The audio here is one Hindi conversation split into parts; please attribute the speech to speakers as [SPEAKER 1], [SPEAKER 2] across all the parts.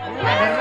[SPEAKER 1] Yeah.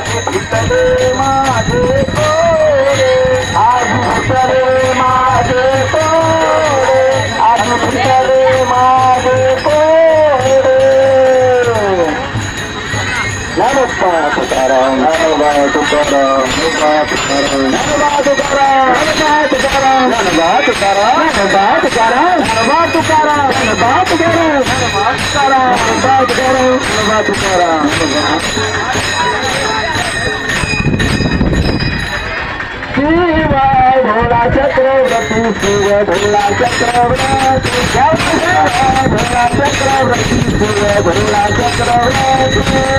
[SPEAKER 1] आज भितले माझे पोरे आज भितले माझे पोरे आज भितले माझे पोरे नमस्कार तुकाराम नमस्कार तुकाराम नमस्कार तुकाराम नमस्कार तुकाराम नमस्कार तुकाराम नमस्कार तुकाराम नमस्कार तुकाराम नमस्कार तुकाराम नमस्कार तुकाराम नमस्कार तुकाराम नमस्कार तुकाराम नमस्कार तुकाराम भोला चक्रवर्ती शिव भोला चक्रवर्ती जय शिव भोला चक्रवर्ती शिव भोला चक्रवर्ती शिवा भोला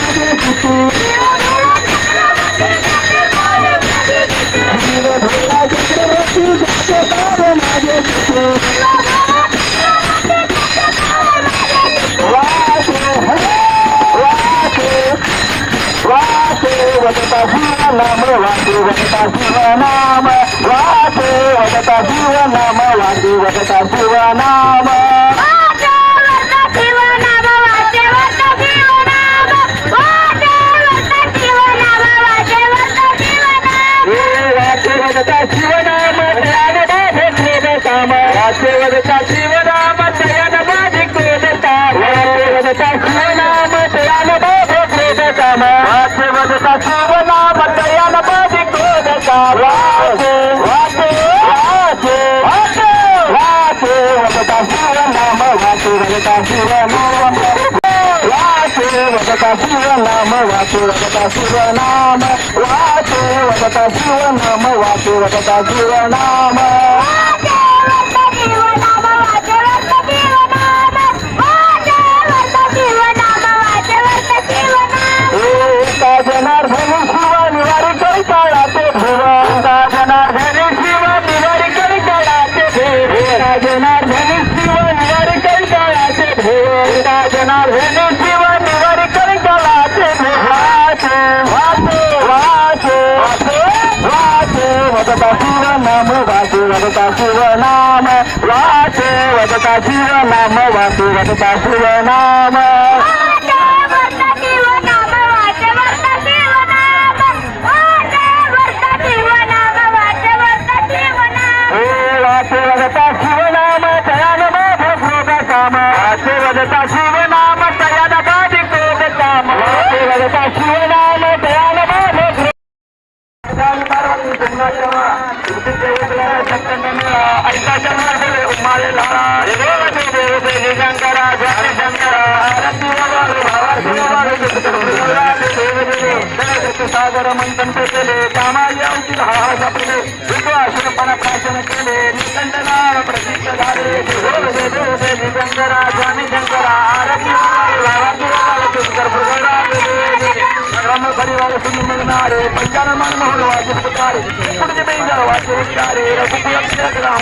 [SPEAKER 1] वजता जीवनाम वाटे वजता जीवनाम वाटे वजता जीवनाम वाटे वजता जीवनाम वदता जीवनाम तयान बाधिक वेदता वदता जीवनाम तयान बाधिक ಕಸುರ ನಾಮ ವಾಸುವತ ಶಿವನಾಮ ವಾಸುವತ ಶಿವನಾಮ ವಾಸುವತ ಶಿವನಾಮ ವಾಸುವತ ಶಿವನಾಮ शिवनाम वाचवता शिवनाम हे वाचवता शिवनाम तयान भोग काम। वाचवता शिवनाम तयान भोग काम। वाचवता शिवनाम तयान भोग सागर मंथन केले कामाई औषध हा जपले विश्वासपणा प्राशन केले निकंदना प्रसिद्ध झाले दिगंगरा स्वामी शंकरा आरती मंगारे पंजा न मन मह पकारे कुट राम